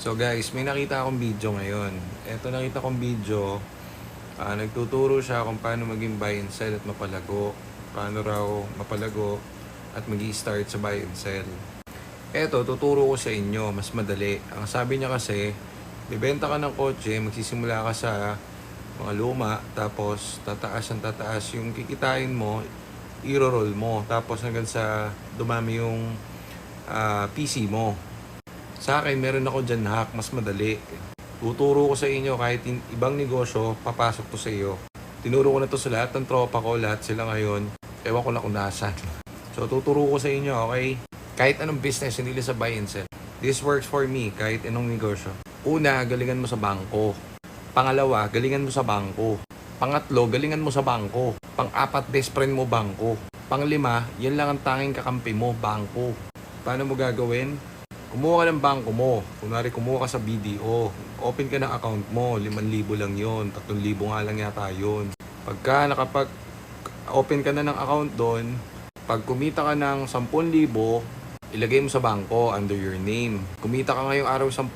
So guys, may nakita akong video ngayon. Ito nakita kong video, ah, nagtuturo siya kung paano maging buy and sell at mapalago. Paano raw mapalago at mag start sa buy and sell. Ito, tuturo ko sa inyo, mas madali. Ang sabi niya kasi, bibenta ka ng kotse, magsisimula ka sa mga luma, tapos tataas ang tataas yung kikitain mo, i-roll mo. Tapos hanggang sa dumami yung ah, PC mo. Sa akin, meron ako dyan hack, mas madali. Tuturo ko sa inyo kahit ibang negosyo, papasok to sa iyo. Tinuro ko na to sa lahat ng tropa ko, lahat sila ngayon. Ewan ko na kung nasan. So, tuturo ko sa inyo, okay? Kahit anong business, hindi lang sa buy and sell. This works for me, kahit anong negosyo. Una, galingan mo sa bangko. Pangalawa, galingan mo sa bangko. Pangatlo, galingan mo sa bangko. Pang-apat, best friend mo, bangko. Panglima, yan lang ang tanging kakampi mo, bangko. Paano mo gagawin? Kumuha ka ng bangko mo. Kunwari, kumuha ka sa BDO. Open ka ng account mo. 5,000 lang yon 3,000 nga lang yata yun. Pagka nakapag open ka na ng account doon, pag kumita ka ng 10,000, ilagay mo sa bangko under your name. Kumita ka ngayong araw 10,000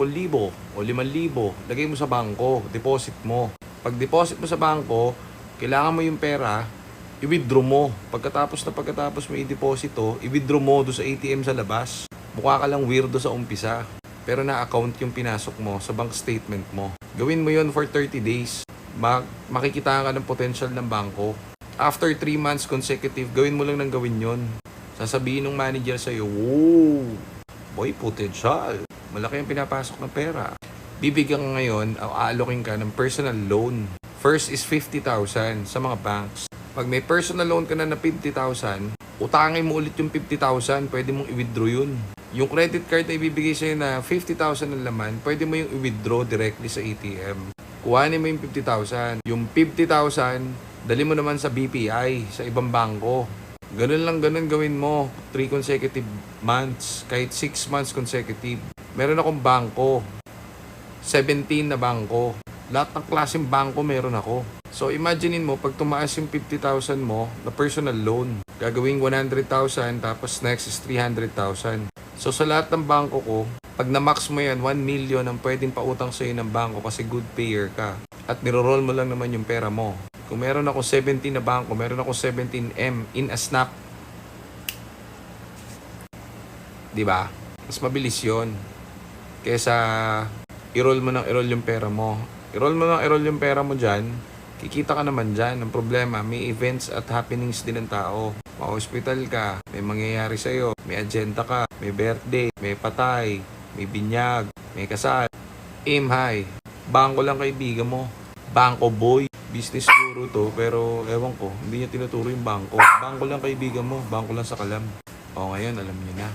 o 5,000, lagay mo sa bangko, deposit mo. Pag deposit mo sa bangko, kailangan mo yung pera, i-withdraw mo. Pagkatapos na pagkatapos mo i-deposito, i-withdraw mo doon sa ATM sa labas. Mukha ka lang weirdo sa umpisa. Pero na-account yung pinasok mo sa bank statement mo. Gawin mo yon for 30 days. Mag makikita ka ng potential ng bangko. After 3 months consecutive, gawin mo lang ng gawin yon. Sasabihin ng manager sa'yo, Wow! Boy, potential. Malaki ang pinapasok ng pera. Bibigyan ka ngayon, o aalokin ka ng personal loan. First is 50,000 sa mga banks. Pag may personal loan ka na na 50,000, utangin mo ulit yung 50,000, pwede mong i-withdraw yun. Yung credit card na ibibigay sa'yo na 50,000 ang laman, pwede mo yung i-withdraw directly sa ATM. Kuhanin mo yung 50,000. Yung 50,000, dali mo naman sa BPI, sa ibang bangko. Ganun lang ganun gawin mo. 3 consecutive months, kahit 6 months consecutive. Meron akong bangko. 17 na bangko. Lahat ng klaseng bangko meron ako. So imaginein mo, pag tumaas yung 50,000 mo na personal loan, gagawing 100,000 tapos next is 300,000. So sa lahat ng bangko ko, pag na-max mo yan, 1 million ang pwedeng pautang sa'yo ng bangko kasi good payer ka. At niroroll mo lang naman yung pera mo. Kung meron ako 17 na bangko, meron ako 17M in a snap. 'Di ba? Mas mabilis yon Kesa i-roll mo ng i-roll yung pera mo. I-roll mo ng i-roll yung pera mo dyan, kikita ka naman dyan. Ang problema, may events at happenings din ng tao. Ma-hospital ka, may mangyayari sa'yo, may agenda ka, may birthday, may patay, may binyag, may kasal. Aim high. Bangko lang kaibigan mo. Bangko boy. Business guru to, pero ewan ko, hindi niya tinuturo yung bangko. Bangko lang kaibigan mo, bangko lang sa kalam. O ngayon, alam niyo na.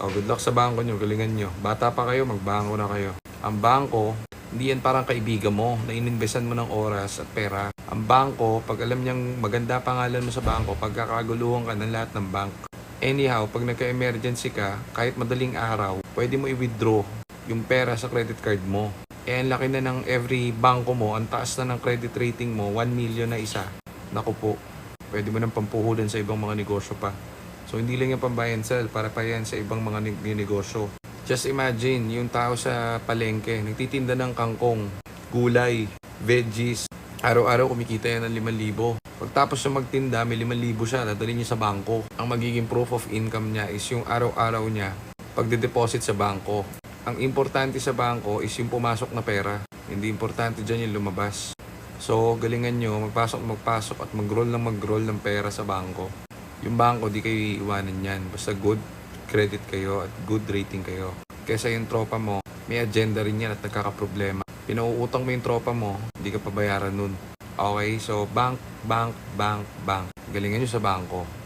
O good luck sa bangko nyo, galingan nyo. Bata pa kayo, magbangko na kayo. Ang bangko, hindi yan parang kaibigan mo na ininvesan mo ng oras at pera. Ang bangko, pag alam niyang maganda pangalan mo sa bangko, pagkakaguluhan ka ng lahat ng bank. Anyhow, pag nagka-emergency ka, kahit madaling araw, pwede mo i-withdraw yung pera sa credit card mo. Eh, ang laki na ng every bangko mo, ang taas na ng credit rating mo, 1 million na isa. Naku po, pwede mo nang pampuhulan sa ibang mga negosyo pa. So, hindi lang yung pambuy and sell, para pa yan sa ibang mga neg- negosyo. Just imagine, yung tao sa palengke, nagtitinda ng kangkong, gulay, veggies. Araw-araw kumikita yan ng 5,000. Pagtapos siya magtinda, may 5,000 siya, dadalhin niya sa bangko. Ang magiging proof of income niya is yung araw-araw niya pagde-deposit sa bangko. Ang importante sa bangko is yung pumasok na pera. Hindi importante dyan yung lumabas. So, galingan nyo, magpasok magpasok at mag-roll ng mag-roll ng pera sa bangko. Yung bangko, di kayo iiwanan yan. Basta good credit kayo at good rating kayo. Kesa yung tropa mo, may agenda rin yan at nagkakaproblema. Pinauutang mo yung tropa mo, hindi ka pabayaran nun. Okay, so bank, bank, bank, bank. Galingan nyo sa bangko.